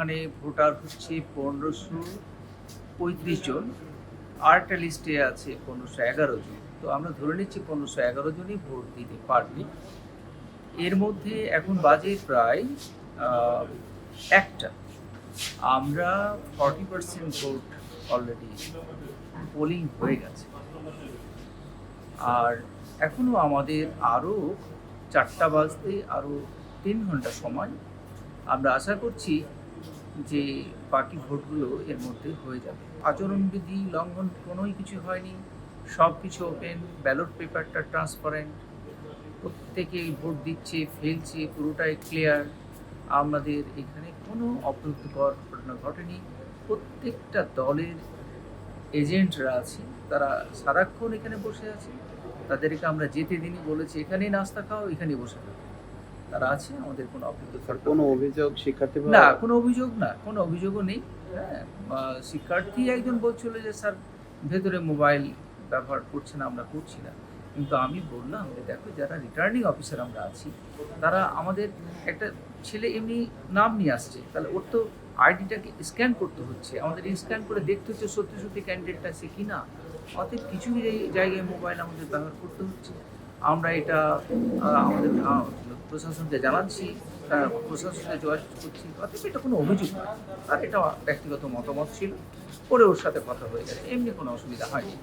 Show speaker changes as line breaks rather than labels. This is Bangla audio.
ওখানে ভোটার হচ্ছে পনেরোশো পঁয়ত্রিশ জন। আরেকটা লিস্টে আছে পনেরোশো এগারো জন। তো আমরা ধরে নিচ্ছি পনেরোশো এগারো জনই ভোট দিতে পারবে। এর মধ্যে এখন বাজে প্রায় একটা। আমরা forty percent vote already polling হয়ে গেছে। আর এখনও আমাদের আরও চারটা বাজতে আরও তিন ঘণ্টা সময়। আমরা আশা করছি যে বাকি ভোটগুলো এর মধ্যে হয়ে যাবে। আচরণবিধি লঙ্ঘন কোনোই কিছু হয়নি। সব কিছু ওপেন ব্যালট পেপারটা ট্রান্সপারেন্ট প্রত্যেকেই ভোট দিচ্ছে, ফেলছে, পুরোটাই ক্লিয়ার আমাদের এখানে কোনো অপ্রীতিকর ঘটনা ঘটেনি। প্রত্যেকটা দলের এজেন্টরা আছে, তারা সারাক্ষণ এখানে বসে আছে। তাদেরকে আমরা যেতে দিনই বলেছি, এখানেই নাস্তা খাও, এখানেই বসে থাকো। তারা আছে আমাদের কোনো
কোনো অভিযোগ শিক্ষার্থী
না কোনো অভিযোগ না কোনো অভিযোগও নেই হ্যাঁ। শিক্ষার্থী একজন বলছিল যে স্যার ভেতরে মোবাইল ব্যবহার করছে না আমরা করছি না। কিন্তু আমি বললাম যে দেখো যারা রিটার্নিং অফিসার আমরা আছি তারা আমাদের একটা ছেলে এমনি নাম নিয়ে আসছে তাহলে ওর তো আইডিটাকে স্ক্যান করতে হচ্ছে। আমাদের স্ক্যান করে দেখতে হচ্ছে সত্যি সত্যি ক্যান্ডিডেটটা সে কি না। অতএব কিছু জায়গায় মোবাইল আমাদের ব্যবহার করতে হচ্ছে। আমরা এটা আমাদের প্রশাসনকে জানাচ্ছি প্রশাসনকে যোগাযোগ করছি। অতএব এটা কোনো অভিযোগ নয় আর এটা ব্যক্তিগত মতামত ছিল। পরে ওর সাথে কথা হয়ে গেছে। এমনি কোনো অসুবিধা হয়নি।